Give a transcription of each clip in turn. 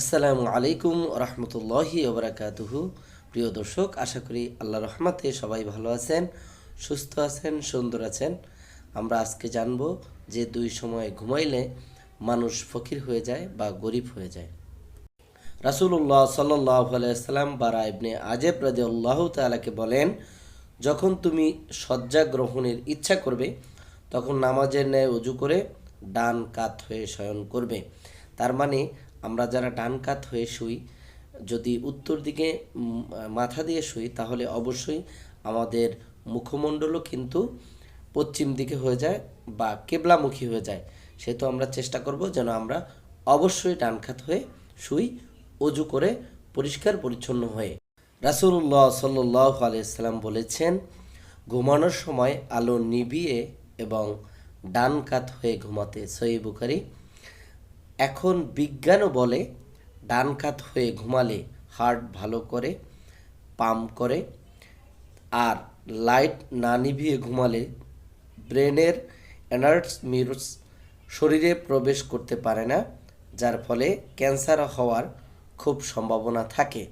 আসসালামু আলাইকুম রহমতুল্লাহি ওবরাকাতুহু প্রিয় দর্শক, আশা করি আল্লাহ রহমাতে সবাই ভালো আছেন, সুস্থ আছেন, সুন্দর আছেন। আমরা আজকে জানব যে দুই সময় ঘুমাইলে মানুষ ফকির হয়ে যায় বা গরিব হয়ে যায়। রাসুল্লাহ সাল্লাহ আলাইসাল্লাম বারা ইবনে আজেব রাজি আল্লাহ তালাকে বলেন, যখন তুমি শয্যা গ্রহণের ইচ্ছা করবে, তখন নামাজের ন্যায় উজু করে ডান কাত হয়ে শয়ন করবে। তার মানে আমরা যারা ডান কাত হয়ে শুই, যদি উত্তর দিকে মাথা দিয়ে শুই, তাহলে অবশ্যই আমাদের মুখমণ্ডলও কিন্তু পশ্চিম দিকে হয়ে যায় বা কেবলামুখী হয়ে যায়। সেহেতু আমরা চেষ্টা করব যেন আমরা অবশ্যই ডান কাত হয়ে শুই, অজু করে পরিষ্কার পরিচ্ছন্ন হয়ে। রাসুল্লাহ সাল্লাহ আলাইসাল্লাম বলেছেন, ঘুমানোর সময় আলো নিভিয়ে এবং ডান কাত হয়ে ঘুমাতে সই বুখারি এখন বিজ্ঞানও বলে ডান কাত হয়ে ঘুমালে হার্ট ভালো করে পাম্প করে, আর লাইট না নিভিয়ে ঘুমালে ব্রেনের অ্যানার্টস এনার্টস শরীরে প্রবেশ করতে পারে না, যার ফলে ক্যান্সার হওয়ার খুব সম্ভাবনা থাকে।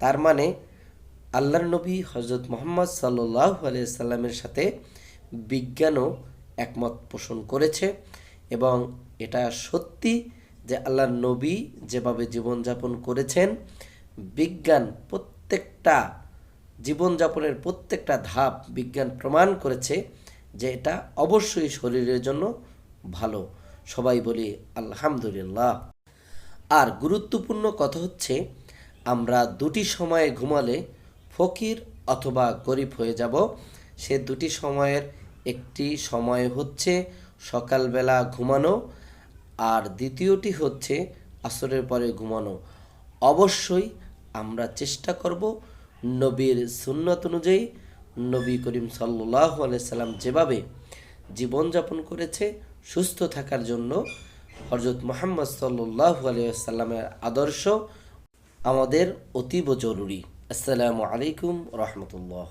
তার মানে আল্লাহর নবী হজরত মোহাম্মদ সাল্লাহ সাল্লামের সাথে বিজ্ঞানও একমত পোষণ করেছে। এবং এটা সত্যি যে আল্লাহর নবী যেভাবে জীবনযাপন করেছেন, বিজ্ঞান প্রত্যেকটা, জীবনযাপনের প্রত্যেকটা ধাপ বিজ্ঞান প্রমাণ করেছে যে এটা অবশ্যই শরীরের জন্য ভালো। সবাই বলি আলহামদুলিল্লাহ। আর গুরুত্বপূর্ণ কথা হচ্ছে, আমরা দুটি সময়ে ঘুমালে ফকির অথবা গরিব হয়ে যাব। সে দুটি সময়ের একটি সময় হচ্ছে সকালবেলা ঘুমানো। আর দ্বিতীয়টি হচ্ছে আসরের পরে ঘুমানো। অবশ্যই আমরা চেষ্টা করব নবীর সুন্নত অনুযায়ী নবী করিম সাল্লাহ সাল্লাম যেভাবে জীবনযাপন করেছে সুস্থ থাকার জন্য হজরত মোহাম্মদ সাল্লাহ সাল্লামের আদর্শ আমাদের অতীব জরুরি। আসসালামু আলাইকুম রহমতুল্লাহ।